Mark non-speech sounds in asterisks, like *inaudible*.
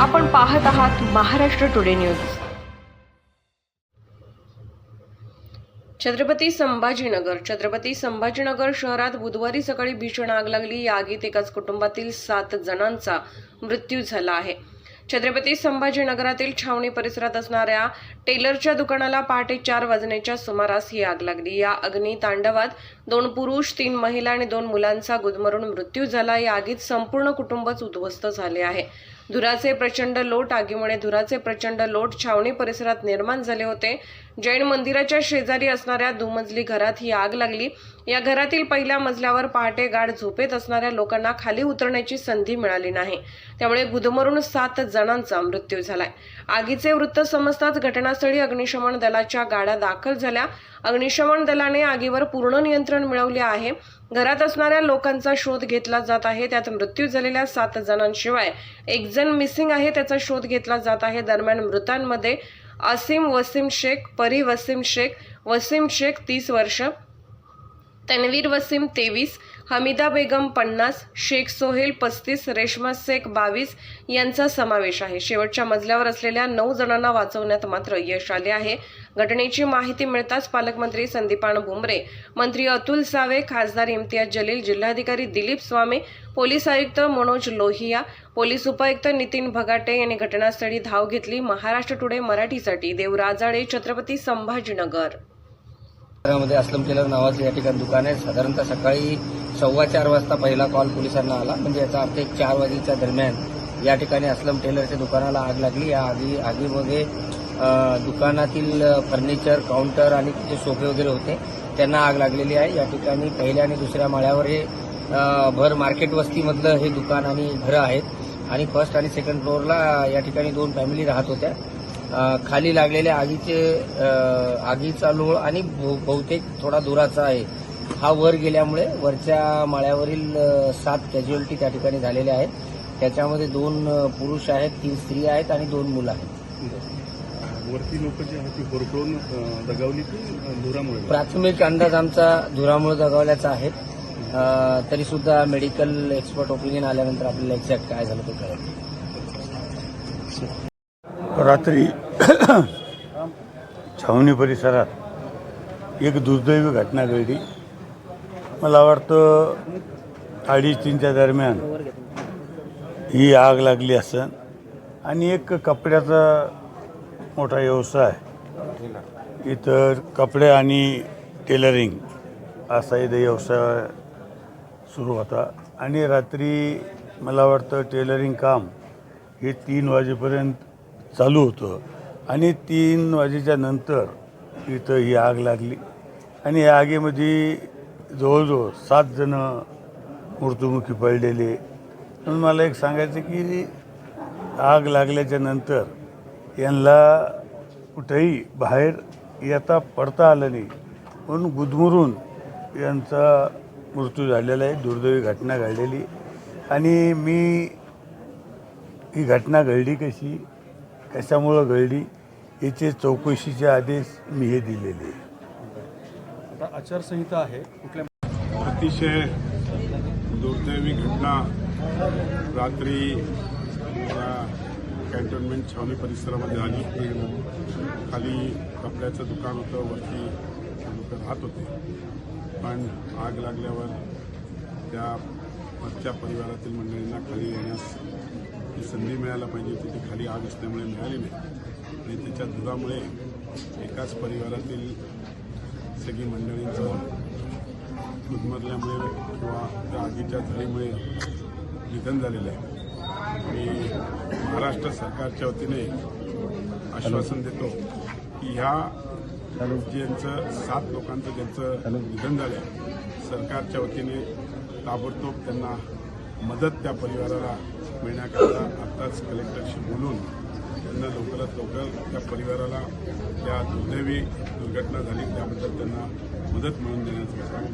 आपण पाहत आहात महाराष्ट्र टुडे न्यूज. छत्रपती संभाजीनगर छत्रपती संभाजीनगर शहरात बुधवारी सकाळी भीषण आग लागली. या आगीत एकाच कुटुंबातील सात जणांचा मृत्यू झाला आहे. छत्रपती संभाजीनगरातील छावणी परिसरात असणाऱ्या टेलरच्या दुकानाला पहाटे चार वाजण्याच्या सुमारास ही आग लागली. या अग्नी तांडवात दोन पुरुष तीन महिला आणि दोन मुलांचा गुदमरून मृत्यू झाला. या आगीत संपूर्ण कुटुंबच उद्ध्वस्त झाले आहे. धुराचे प्रचंड लोट आगीमुळे धुराचे प्रचंड लोट छावणी परिसरात निर्माण झाले होते. जैन मंदिराच्या शेजारी असणाऱ्या दुमजली घरात ही आग लागली. या घरातील पहिल्या मजल्यावर पहाटे गाढ झोपेत असणाऱ्या लोकांना खाली उतरण्याची संधी मिळाली नाही. त्यामुळे गुदमरून सात जणांचा मृत्यू झालाय. आगीचे वृत्त समजताच घटनास्थळी अग्निशमन दलाच्या गाड्या दाखल झाल्या. अग्निशमन दलाने आगीवर पूर्ण नियंत्रण मिळवले आहे. घरात असणाऱ्या लोकांचा शोध घेतला जात आहे. त्यात मृत्यू झालेल्या सात जणांशिवाय एक जण मिसिंग आहे. त्याचा शोध घेतला जात आहे. दरम्यान मृतांमध्ये असीम वसीम शेख परी वसीम शेख वसीम शेख तीस वर्ष तन्वीर वसीम तेवीस हमीदा बेगम पन्नास शेख सोहेल पस्तीस रेशमा शेख बावीस यांचा समावेश आहे. शेवटच्या मजल्यावर असलेल्या नऊ जणांना वाचवण्यात मात्र यश आले आहे. घटनेची माहिती मिळताच पालकमंत्री संदीपान भुमरे मंत्री अतुल सावे खासदार इम्तियाज जलील जिल्हाधिकारी दिलीप स्वामी पोलीस आयुक्त मनोज लोहिया पोलीस उपायुक्त नितीन भगाटे यांनी घटनास्थळी धाव घेतली. महाराष्ट्र टुडे मराठीसाठी देवराजाळे छत्रपती संभाजीनगर. मध्ये असलम टेलर नावाचं या ठिकाणी दुकान आहे. साधारणतः सकाळी सव्वा चार वाजता पहिला कॉल पोलिसांना आला. म्हणजे याचा अर्थ एक चार वाजेच्या दरम्यान या ठिकाणी असलम टेलरच्या दुकानाला आग लागली. या आगी आगीमध्ये दुकानातील फर्निचर काउंटर आणि तिचे सोफे वगैरे होते. त्यांना आग लागलेली आहे. या ठिकाणी पहिल्या आणि दुसऱ्या माळ्यावर हे भर मार्केट वस्तीमधलं हे दुकान आणि घरं आहेत. आणि फर्स्ट आणि सेकंड फ्लोअरला या ठिकाणी दोन फॅमिली राहत होत्या. खाली लागलेल्या आगीचे आगीचा लोळ आणि बहुतेक थोडा दुराचा आहे. हा वर गेल्यामुळे वरच्या माळ्यावरील सात कॅज्युअलिटी त्या ठिकाणी झालेल्या आहेत. त्याच्यामध्ये दोन पुरुष आहेत तीन स्त्री आहेत आणि दोन मुलं आहेत. वरती लोक जी आहेत ती होरपळून अं, दगावली धुरामुळे? प्राथमिक अंदाज आमचा धुरामुळे जगावल्याचा आहे. तरी सुद्धा मेडिकल एक्सपर्ट ओपिनियन आल्यानंतर आपल्याला एक्झॅक्ट काय झालं ते कळेल. रात्री *coughs* छावणी परिसरात एक दुर्दैवी घटना घडली. मला वाटतं अडीच तीनच्या दरम्यान ही आग लागली असन आणि एक कपड्याचा मोठा व्यवसाय. इतर कपडे आणि टेलरिंग असा इथे व्यवसाय सुरू होता. आणि रात्री मला वाटतं टेलरिंग काम हे तीन वाजेपर्यंत चालू होतं. आणि तीन वाजेच्या नंतर इथं ही आग लागली. आणि या आगीमध्ये जवळजवळ सात जण मृत्युमुखी पडलेले. म्हणून मला एक सांगायचं की आग लागल्याच्या नंतर यांना कुठेही बाहेर येता पडता आलं नाही. म्हणून गुदमरून यांचा मृत्यू झालेला आहे दुर्दैवी घटना घडलेली. आणि मी ही घटना घडली कशी कशामुळं घडली याचे चौकशीचे आदेश मी हे दिलेले. आहे. आता आचारसंहिता आहे. कुठल्या अतिशय दुर्दैवी घटना. रात्री कॅन्टोनमेंट कॅन्टोन्मेंट छावणी परिसरामध्ये आली. खाली कपड्याचं दुकान होतं वरती लोक राहत होते. पण आग लागल्यावर त्या वरच्या परिवारातील मंडळींना खाली येण्यास ही संधी मिळायला पाहिजे होती. ती खाली आग असल्यामुळे मिळाली नाही. आणि त्याच्या धुरामुळे एकाच परिवारातील सगळी मंडळींचं गुदमरल्यामुळे किंवा त्या आगीच्या झळीमुळे निधन झालेलं आहे. मी महाराष्ट्र सरकारच्या वतीने आश्वासन देतो की ह्या ज्यांचं सात लोकांचं ज्यांचं निधन झालं आहे सरकारच्या वतीने ताबडतोब त्यांना मदत त्या परिवाराला मिळण्याकरता आत्ताच कलेक्टरशी बोलून लवकरात लवकर त्या परिवाराला त्या दुर्दैवी दुर्घटना झाली त्याबद्दल त्यांना मदत मिळवून देण्याचं काम